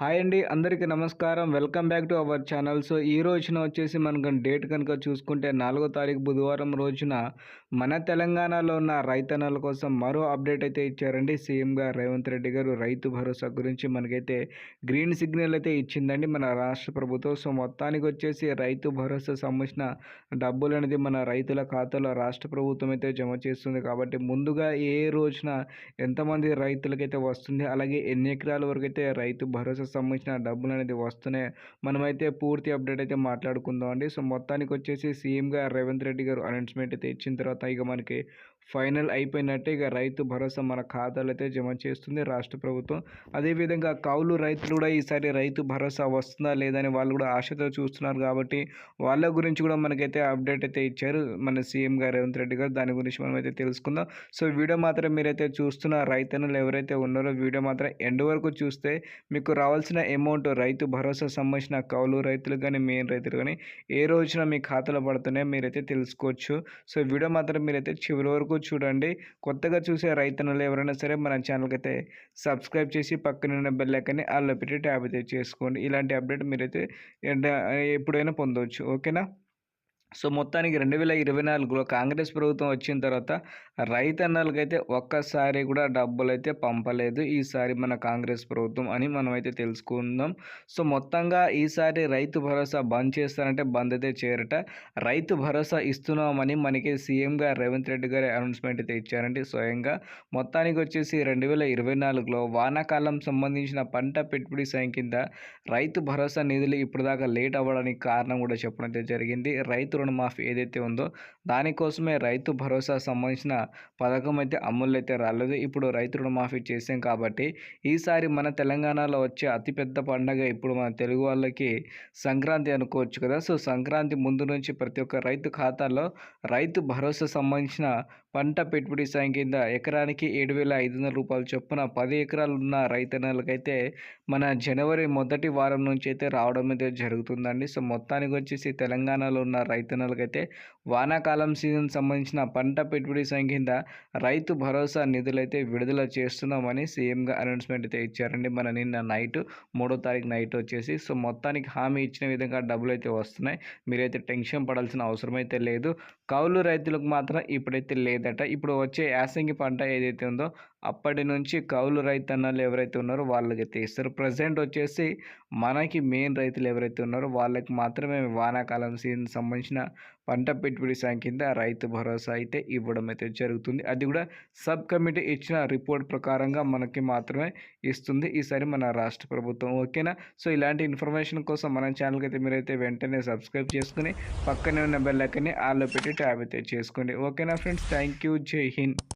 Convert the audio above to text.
Hi అండి అందరికీ నమస్కారం. Welcome back to our channel. So ఈ రోజున వచ్చేసి మనకు డేట్ కనుక చూసుకుంటే నాలుగో తారీఖు బుధవారం రోజున మన తెలంగాణలో ఉన్న రైతన్నల కోసం మరో అప్డేట్ అయితే ఇచ్చారండి. సీఎం గారు రేవంత్ రెడ్డి గారు రైతు భరోసా గురించి మనకైతే గ్రీన్ సిగ్నల్ అయితే ఇచ్చిందండి మన రాష్ట్ర ప్రభుత్వం. సో మొత్తానికి వచ్చేసి రైతు భరోసా సంబంధించిన డబ్బులు అనేది మన రైతుల ఖాతాలో రాష్ట్ర ప్రభుత్వం అయితే జమ చేస్తుంది. కాబట్టి ముందుగా ఏ రోజున ఎంతమంది రైతులకైతే వస్తుంది అలాగే ఎన్ని ఎకరాల వరకు అయితే రైతు భరోసా సంబంధించిన డబ్బులు అనేది వస్తున్నాయి మనమైతే పూర్తి అప్డేట్ అయితే మాట్లాడుకుందాం అండి. సో మొత్తానికి వచ్చేసి సీఎం గారు రేవంత్ రెడ్డి గారు అనౌన్స్మెంట్ అయితే ఇచ్చిన తర్వాత ఇక మనకి ఫైనల్ అయిపోయినట్టే ఇక రైతు భరోసా మన ఖాతాలు అయితే జమ చేస్తుంది రాష్ట్ర ప్రభుత్వం. అదేవిధంగా కౌలు రైతులు కూడా ఈసారి రైతు భరోసా వస్తుందా లేదని వాళ్ళు కూడా ఆశతో చూస్తున్నారు కాబట్టి వాళ్ళ గురించి కూడా మనకైతే అప్డేట్ అయితే ఇచ్చారు మన సీఎం గారు రేవంత్ రెడ్డి గారు. దాని గురించి మనం అయితే తెలుసుకుందాం. సో వీడియో మాత్రం మీరైతే చూస్తున్న రైతన్నులు ఎవరైతే ఉన్నారో వీడియో మాత్రం ఎండ్ వరకు చూస్తే మీకు రావాల్సిన కావాల్సిన అమౌంట్ రైతు భరోసా సంబంధించిన కౌలు రైతులు కానీ మెయిన్ రైతులు కానీ ఏ రోజున మీ ఖాతాలో పడుతున్నాయో మీరైతే తెలుసుకోవచ్చు. సో వీడియో మాత్రం మీరైతే చివరి వరకు చూడండి. కొత్తగా చూసే రైతన్నులు ఎవరైనా సరే మన ఛానల్కి అయితే సబ్స్క్రైబ్ చేసి పక్కన ఉన్న బెల్ ఐకాన్ని పెట్టి ట్యాబ్ అయితే చేసుకోండి. ఇలాంటి అప్డేట్ మీరైతే ఎప్పుడైనా పొందవచ్చు ఓకేనా? సో మొత్తానికి రెండు వేల ఇరవై నాలుగులో కాంగ్రెస్ ప్రభుత్వం వచ్చిన తర్వాత రైతన్నలకైతే ఒక్కసారి కూడా డబ్బులు అయితే పంపలేదు. ఈసారి మన కాంగ్రెస్ ప్రభుత్వం అని మనం అయితే తెలుసుకుందాం. సో మొత్తంగా ఈసారి రైతు భరోసా బంద్ చేస్తారంటే బంద్ అయితే చేరట. రైతు భరోసా ఇస్తున్నామని మనకి సీఎం గారు రేవంత్ రెడ్డి గారు అనౌన్స్మెంట్ అయితే ఇచ్చారండి స్వయంగా. మొత్తానికి వచ్చేసి రెండు వేల ఇరవై నాలుగులో వానాకాలం సంబంధించిన పంట పెట్టుబడి సాయం కింద రైతు భరోసా నిధులు ఇప్పుడు దాకా లేట్ అవ్వడానికి కారణం కూడా చెప్పడం అయితే జరిగింది. రైతు రుణమాఫీ ఏదైతే ఉందో దానికోసమే రైతు భరోసా సంబంధించిన పథకం అయితే అమలు అయితే రాలేదు. ఇప్పుడు రైతు రుణమాఫీ చేసాం కాబట్టి ఈసారి మన తెలంగాణలో వచ్చే అతిపెద్ద పండగ ఇప్పుడు మన తెలుగు వాళ్ళకి సంక్రాంతి అనుకోవచ్చు కదా. సో సంక్రాంతి ముందు నుంచి ప్రతి ఒక్క రైతు ఖాతాలో రైతు భరోసా సంబంధించిన పంట పెట్టుబడి సాయం కింద ఎకరానికి ఏడు వేల ఐదు వందల రూపాయలు చొప్పున పది ఎకరాలు ఉన్న రైతన్నలకైతే మన జనవరి మొదటి వారం నుంచి అయితే రావడం అయితే జరుగుతుందండి. సో మొత్తానికి వచ్చేసి తెలంగాణలో ఉన్న రైతు అయితే వానాకాలం సీజన్ సంబంధించిన పంట పెట్టుబడి సంఖ్య కింద రైతు భరోసా నిధులైతే విడుదల చేస్తున్నామని సీఎంగా అనౌన్స్మెంట్ అయితే ఇచ్చారండి. మన నిన్న నైట్ మూడో తారీఖు నైట్ వచ్చేసి సో మొత్తానికి హామీ ఇచ్చిన విధంగా డబ్బులు అయితే వస్తున్నాయి. మీరైతే టెన్షన్ పడాల్సిన అవసరం అయితే లేదు. కౌలు రైతులకు మాత్రం ఇప్పుడైతే లేదట. ఇప్పుడు వచ్చే యాసంగి పంట ఏదైతే ఉందో అప్పటి నుంచి కౌలు రైతన్నలు ఎవరైతే ఉన్నారో వాళ్ళకైతే ఇస్తారు ప్రజెంట్ వచ్చేసి మనకి మెయిన్ రైతులు ఎవరైతే ఉన్నారో వాళ్ళకి మాత్రమే వానాకాలం సీజన్ సంబంధించిన పంట పెట్టుబడి సాయం కింద రైతు భరోసా అయితే ఇవ్వడం అయితే జరుగుతుంది. అది కూడా సబ్ కమిటీ ఇచ్చిన రిపోర్ట్ ప్రకారంగా మనకి మాత్రమే ఇస్తుంది. ఈసారి మన రాష్ట్ర ప్రభుత్వం ఓకేనా? సో ఇలాంటి ఇన్ఫర్మేషన్ కోసం మన ఛానల్కి అయితే మీరైతే వెంటనే సబ్స్క్రైబ్ చేసుకుని పక్కనే ఉన్న బెల్లకని ఐకాన్ని ఆల్లో పెట్టి ట్యాబ్ అయితే చేసుకోండి. ఓకేనా ఫ్రెండ్స్? Thank you. జై హింద్.